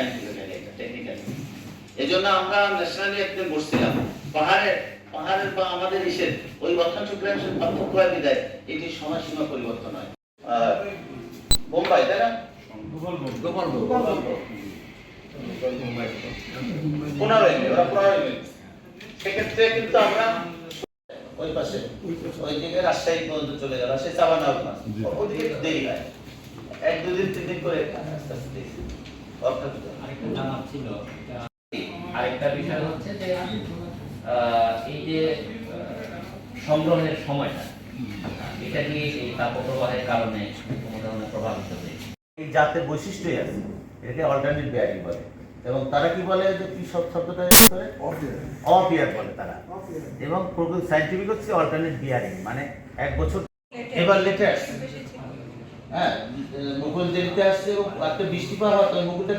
Scientifically এটা technically এই আমরা ন্যাশনালি একদিন বসছিলাম। পাহাড়ের পাহাড়ের বা আমাদের ইসের ওই অক্ষাংশ গ্রামের পার্থক্য হয় বিদায় এটি সময়সীমা পরিবর্তন হয়। বোম্বাই তাই না? গোপালভোগ পনেরো ওরা পনেরো এমএ সেক্ষেত্রে কিন্তু আমরা ওই পাশে ওই দিকে রাজশাহী পর্যন্ত চলে গেল সে চাবানা আপনার ওদিকে দেরি হয়। এক দুদিন তিন দিন করে আস্তে আস্তে। আরেকটা জানার ছিল আরেকটা বিষয় হচ্ছে যে আহ, এই যে সংগ্রহের সময়টা এটা কি এই তাপপ্রবাহের কারণে কোনো ধরনের প্রভাবিত হয়েছে এই জাতের বৈশিষ্ট্যই আছে এটাকে অল্টারনেট বিয়ারিং বলে। এবং তারা কি বলে যে কি সব শব্দটা করে? অপিয়ার বলে তারা। এবং সাইন্টিফিক হচ্ছে অল্টারনেট বিয়ারিং মানে এক বছর এবার লেটে আসছে হ্যাঁ মুকুল আসছে একটা মুকুলটা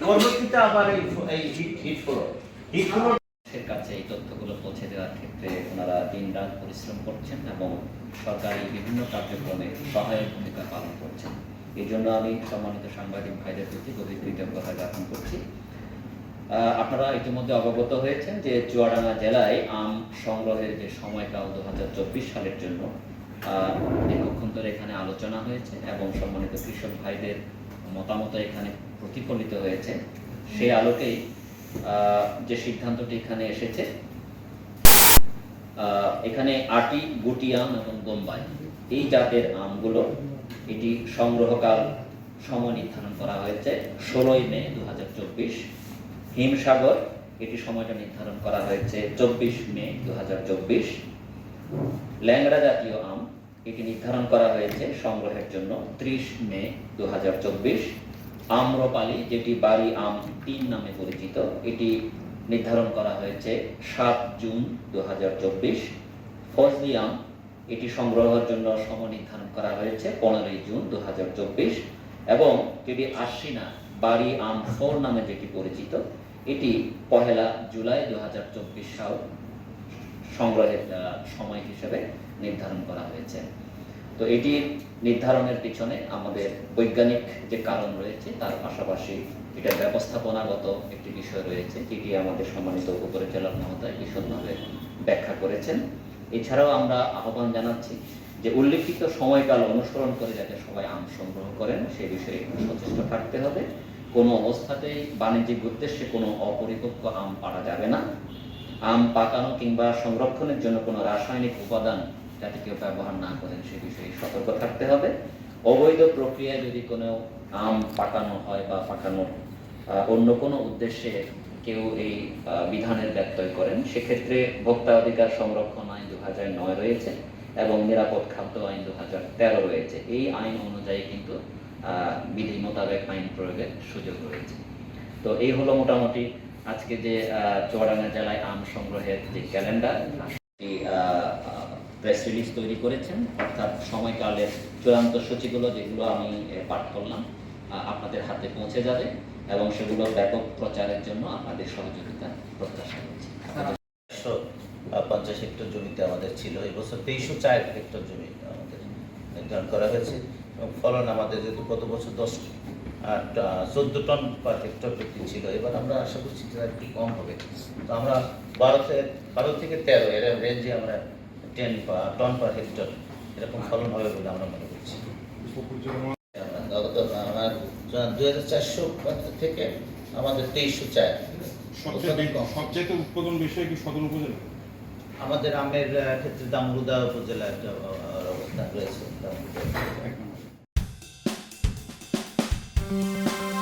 পরবর্তীতে আবার এই হিট হলো হিট মানুষের কাছে এই তথ্যগুলো পৌঁছে দেওয়ার ক্ষেত্রে ওনারা দিনরাত পরিশ্রম করছেন এবং সরকারি বিভিন্ন কার্যক্রমে সহায়ক ভূমিকা পালন করছেন। এই জন্য আমি সম্মানিত সাংবাদিক ভাইদের প্রতি গভীর কৃতজ্ঞতা জ্ঞাপন করছি। আপনারা ইতিমধ্যে অবগত হয়েছেন যে চুয়াডাঙ্গা জেলায় আম সংগ্রহের যে সময়কাল দু হাজার চব্বিশ সালের জন্য আহ, দীর্ঘক্ষণ ধরে এখানে আলোচনা হয়েছে এবং সম্মানিত কৃষক ভাইদের মতামত এখানে প্রতিফলিত হয়েছে। সেই আলোকেই যে সিদ্ধান্তটি এখানে এসেছে এখানে আটি, গুটি আম এবং বোম্বাই। এই জাতের আমগুলো এটি সংগ্রহকাল সময় নির্ধারণ করা হয়েছে ষোলোই মে দু হিমসাগর, এটি সময়টা নির্ধারণ করা হয়েছে চব্বিশ মে দুহাজার চব্বিশ। ল্যাংড়া জাতীয় আম এটি নির্ধারণ করা হয়েছে সংগ্রহের জন্য ত্রিশ মে দু হাজার চব্বিশ। আম্রপালি, যেটি বাড়ি আম তিন নামে পরিচিত, এটি নির্ধারণ করা হয়েছে সাত জুন দু হাজার চব্বিশ। ফজলি আম, এটি সংগ্রহের জন্য সময় নির্ধারণ করা হয়েছে পনেরোই জুন দু হাজার চব্বিশ। এবং যেটি আশ্বিনা, বাড়ি আম ফোর নামে যেটি পরিচিত, এটি পহেলা জুলাই দু হাজার চব্বিশ সাল। সংগ্রহের সময় হিসেবে নির্ধারণ করা হয়েছে। তো এটি নির্ধারণের পিছনে আমাদের বৈজ্ঞানিক যে কারণ রয়েছে, তার পাশাপাশি এটা ব্যবস্থাপনাগত একটি বিষয় রয়েছে, যেটি আমাদের সম্মানিত উপপরিচালক মহোদয় বিশদভাবে ব্যাখ্যা করেছেন। এছাড়াও আমরা আহ্বান জানাচ্ছি যে উল্লেখিত সময়কাল অনুসরণ করে যাতে সবাই আম সংগ্রহ করেন, সে বিষয়ে সচেষ্ট থাকতে হবে। কোনো অবস্থাতেই বাণিজ্যিক উদ্দেশ্যে কোনো অপরিপক্ক আম পাওয়া যাবে না। আম পাকানো কিংবা সংরক্ষণের জন্য কোনো রাসায়নিক উপাদান যাতে কেউ ব্যবহার না করেন সে বিষয়ে সতর্ক থাকতে হবে। অবৈধ প্রক্রিয়ায় যদি কোনো আম পাকানো হয় বা পাকানোর অন্য কোনো উদ্দেশ্যে কেউ এই বিধানের ব্যত্যয় করেন, সেক্ষেত্রে ভোক্তা অধিকার সংরক্ষণ আইন দু হাজার নয় রয়েছে এবং নিরাপদ খাদ্য আইন দু হাজার তেরো রয়েছে। এই আইন অনুযায়ী কিন্তু বিধি মোতাবেক আইন প্রয়োগের সুযোগ রয়েছে। তো এই হলো মোটামুটি আজকে যে চুয়াডাঙ্গা জেলায় আম সংগ্রহের যে ক্যালেন্ডার প্রেস রিলিজ তৈরি করেছেন। অর্থাৎ সময়কালের চূড়ান্ত সূচিগুলো যেগুলো আমি পাঠ করলাম আপনাদের হাতে পৌঁছে যাবে এবং সেগুলো ব্যাপক প্রচারের জন্য আপনাদের সহযোগিতা প্রত্যাশা করছি। পঞ্চাশ হেক্টর জমিতে আমাদের ছিল। এবছর তেইশশো চার হেক্টর জমি আমাদের নির্ধারণ করা হয়েছে। এবং ফলন আমাদের যেহেতু গত বছর দশ চোদ্দ টন পার হেক্টর প্রতি ছিল। এবার আমরা আশা করছি যে একটু কম হবে। তো আমরা বারো থেকে বারো থেকে তেরো এর রেঞ্জে আমরা টেন টন পার হেক্টর এরকম ফলন হবে বলে আমরা মনে করছি। আমরা দুই হাজার চারশো থেকে আমাদের তেইশশো চার। সবচেয়ে সবচেয়ে উৎপাদন বিষয় কি সদর উপজেলা? আমাদের আমের ক্ষেত্রে দামরুদা উপজেলা একটা অবস্থান রয়েছে। দামরুদা Música